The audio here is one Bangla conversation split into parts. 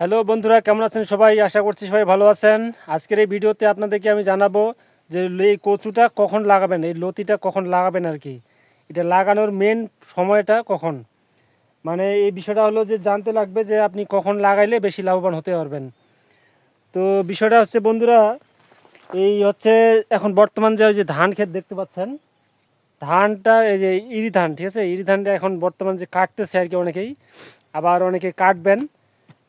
হ্যালো বন্ধুরা, কেমন আছেন সবাই? আশা করছি সবাই ভালো আছেন। আজকের এই ভিডিওতে আপনাদেরকে আমি জানাব যে এই কচুটা কখন লাগাবেন, এই লতিটা কখন লাগাবেন আর কি। এটা লাগানোর মেন সময়টা কখন? মানে এই বিষয়টা হলো যে জানতে লাগবে যে আপনি কখন লাগাইলে বেশি লাভবান হতে পারবেন। তো বিষয়টা হচ্ছে বন্ধুরা, এই হচ্ছে এখন বর্তমান যে ওই যে ধান ক্ষেত দেখতে পাচ্ছেন, ধানটা এই যে ইরি ধান ঠিক আছে? ইরি ধানটা এখন বর্তমান যে কাটতেছে আর কি অনেকেই, আবার অনেকে কাটবেন।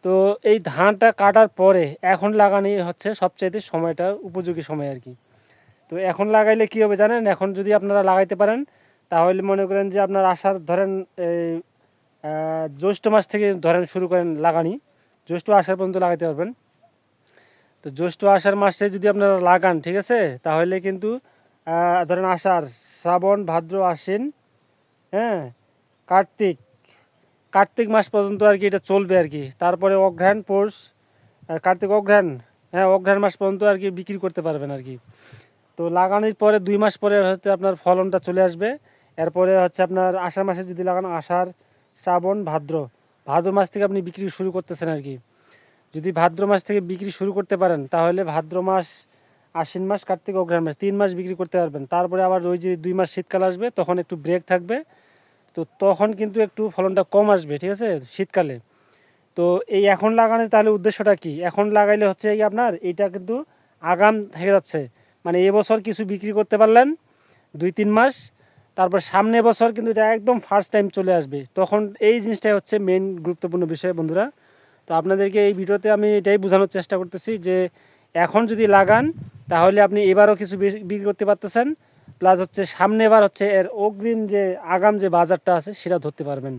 তো এই ধানটা কাটার পরে এখন লাগানি হচ্ছে সবচাইতে সময়টা, উপযোগী সময় আর কি। তো এখন লাগাইলে কী হবে জানেন? এখন যদি আপনারা লাগাইতে পারেন, তাহলে মনে করেন যে আপনার আসার ধরেন এই জ্যৈষ্ঠ মাস থেকে ধরেন শুরু করেন লাগানি। জ্যৈষ্ঠ আসার পর্যন্ত লাগাইতে পারবেন। তো জ্যৈষ্ঠ আষাঢ় মাসে যদি আপনারা লাগান, ঠিক আছে? তাহলে কিন্তু ধরেন আষাঢ়, শ্রাবণ, ভাদ্র, আশ্বিন হ্যাঁ কার্তিক কার্তিক মাস পর্যন্ত আর কি এটা চলবে আর কি। তারপরে অঘ্রাণ পৌষ কার্তিক অঘ্রাণ হ্যাঁ অঘ্রাণ মাস পর্যন্ত আর কি বিক্রি করতে পারবেন আর কি। তো লাগানোর পরে দুই মাস পরে হচ্ছে আপনার ফলনটা চলে আসবে। এরপরে হচ্ছে আপনার আষাঢ় মাসে যদি লাগানো আষাঢ়, শ্রাবণ, ভাদ্র ভাদ্র মাস থেকে আপনি বিক্রি শুরু করতেছেন আর কি। যদি ভাদ্র মাস থেকে বিক্রি শুরু করতে পারেন, তাহলে ভাদ্র মাস, আশ্বিন মাস, কার্তিক অগ্রহায়ণ মাস, তিন মাস বিক্রি করতে পারবেন। তারপরে আবার ওই যে দুই মাস শীতকাল আসবে, তখন একটু ব্রেক থাকবে। তো তখন কিন্তু একটু ফলনটা কম আসবে, ঠিক আছে? শীতকালে। তো এই এখন লাগানোর তাহলে উদ্দেশ্যটা কি? এখন লাগাইলে হচ্ছে কি আপনার এটা কিন্তু আগাম থেকে যাচ্ছে। মানে এবছর কিছু বিক্রি করতে পারলেন, দুই তিন মাস, তারপর সামনে বছর কিন্তু এটা একদম ফার্স্ট টাইম চলে আসবে। তখন এই জিনিসটাই হচ্ছে মেন গুরুত্বপূর্ণ বিষয় বন্ধুরা। তো আপনাদেরকে এই ভিডিওতে আমি এটাই বোঝানোর চেষ্টা করতেছি যে এখন যদি লাগান, তাহলে আপনি এবারও কিছু বিক্রি করতে পারতেছেন। প্লাস হচ্ছে সামনে এবার হচ্ছে এর অগ্রিম যে আগাম যে বাজারটা আছে, সেটা ধরতে পারবেন।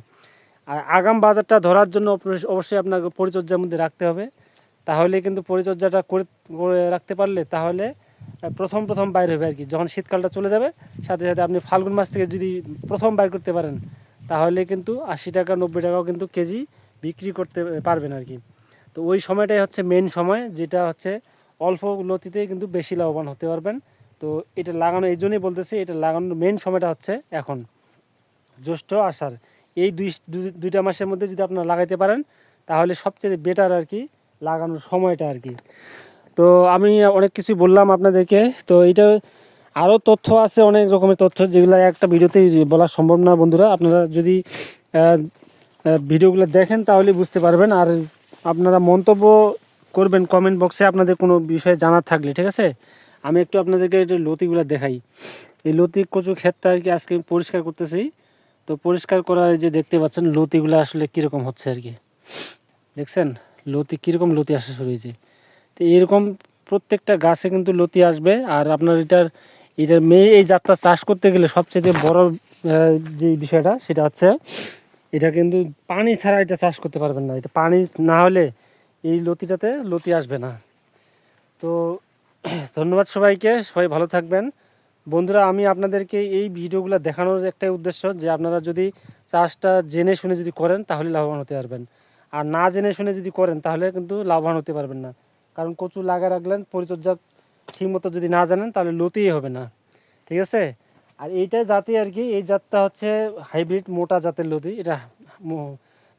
আর আগাম বাজারটা ধরার জন্য অবশ্যই আপনাকে পরিচর্যার মধ্যে রাখতে হবে। তাহলে কিন্তু পরিচর্যাটা করে রাখতে পারলে তাহলে প্রথম প্রথম বাইর হবে আর কি। যখন শীতকালটা চলে যাবে, সাথে সাথে আপনি ফাল্গুন মাস থেকে যদি প্রথম বাইর করতে পারেন, তাহলে কিন্তু আশি টাকা, নব্বই টাকাও কিন্তু কেজি বিক্রি করতে পারবেন আর কি। তো ওই সময়টাই হচ্ছে মেন সময়, যেটা হচ্ছে অল্প লতিতেই কিন্তু বেশি লাভবান হতে পারবেন। তো এটা লাগানো, এই জন্যই বলতেছি, এটা লাগানোর মেন সময়টা হচ্ছে এখন। জ্যৈষ্ঠ আষাঢ়। এই দুই, দুই- দুইটা মাসের মধ্যে যদি আপনারা লাগাইতে পারেন, তাহলে সবচেয়ে বেটার আর কি, লাগানোর সময়টা আর কি। তো আমি অনেক কিছু বললাম আপনাদেরকে। তো এটা আরও তথ্য আছে, অনেক রকমের তথ্য, যেগুলো একটা ভিডিওতেই বলা সম্ভব না বন্ধুরা। আপনারা যদি ভিডিওগুলো দেখেন তাহলে বুঝতে পারবেন। আর আপনারা মন্তব্য করবেন কমেন্ট বক্সে আপনাদের কোনো বিষয়ে জানার থাকলে, ঠিক আছে? আমি একটু আপনাদেরকে একটু লতিগুলো দেখাই। এই লতি কচু ক্ষেতটা আর কি আজকে পরিষ্কার করতেছি। তো পরিষ্কার করা যে দেখতে পাচ্ছেন, লতিগুলো আসলে কীরকম হচ্ছে আর কি। দেখছেন? লতি কীরকম লতি আসা শুরু হয়েছে। তো এরকম প্রত্যেকটা গাছে কিন্তু লতি আসবে আর আপনার এটার এটার মেয়ে এই জাতটা চাষ করতে গেলে সবচেয়ে বড় যে বিষয়টা সেটা হচ্ছে, এটা কিন্তু পানি ছাড়া এটা চাষ করতে পারবেন না। এটা পানি না হলে এই লতিটাতে লতি আসবে না। তো ধন্যবাদ সবাইকে, সবাই ভালো থাকবেন। বন্ধুরা, আমি আপনাদেরকে এই ভিডিওগুলো দেখানোর একটাই উদ্দেশ্য যে আপনারা যদি চাষটা জেনে শুনে যদি করেন, তাহলে লাভবান হতে পারবেন। আর না জেনে শুনে যদি করেন, তাহলে কিন্তু লাভবান হতে পারবেন না। কারণ কচু লাগা রাখলেন, পরিচর্যা ঠিকমতো যদি না জানেন, তাহলে লতিই হবে না। ঠিক আছে? আর এইটা জাতি আর কি, এই জাতটা হচ্ছে হাইব্রিড মোটা জাতের লতি। এটা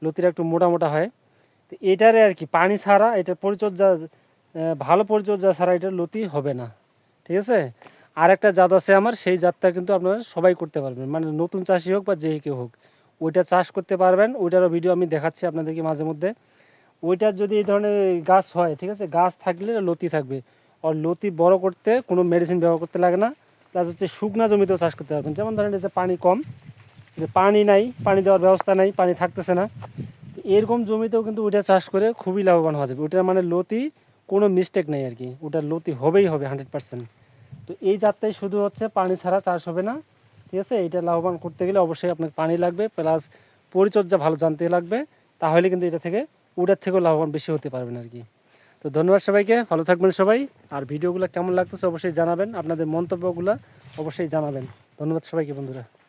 লতিটা একটু মোটা মোটা হয়। তো এটারে আর কি, পানি ছাড়া এটার পরিচর্যা ভালো পরিচর্যা ছাড়া এটার লতি হবে না। ঠিক আছে? আর একটা জাত আছে আমার, সেই জাতটা কিন্তু আপনারা সবাই করতে পারবেন। মানে নতুন চাষি হোক বা যে কেউ হোক, ওইটা চাষ করতে পারবেন। ওইটারও ভিডিও আমি দেখাচ্ছি আপনাদেরকে মাঝে মধ্যে। ওইটার যদি এই ধরনের গাছ হয়, ঠিক আছে? গাছ থাকলে লতি থাকবে। আর লতি বড় করতে কোনো মেডিসিন ব্যবহার করতে লাগে না। প্লাস হচ্ছে শুকনা জমিতেও চাষ করতে পারবেন। যেমন ধরেন এতে পানি কম পানি নাই, পানি দেওয়ার ব্যবস্থা নাই, পানি থাকতেছে না। এরকম জমিতেও কিন্তু ওইটা চাষ করে খুবই লাভবান হওয়া যাবে। ওটার মানে লতি কোনো মিস্টেক নেই আর কি। ওটার লতি হবেই হবে হান্ড্রেড পার্সেন্ট তো এই জাতটাই শুধু হচ্ছে পানি ছাড়া চাষ হবে না, ঠিক আছে? এটা লাভবান করতে গেলে অবশ্যই আপনাকে পানি লাগবে প্লাস পরিচর্যা ভালো জানতে লাগবে, তাহলে কিন্তু এটা থেকে ওটার থেকেও লাভবান বেশি হতে পারবেন আর কি। তো ধন্যবাদ সবাইকে, ভালো থাকবেন সবাই। আর ভিডিওগুলো কেমন লাগতেছে অবশ্যই জানাবেন, আপনাদের মন্তব্যগুলো অবশ্যই জানাবেন। ধন্যবাদ সবাইকে, বন্ধুরা।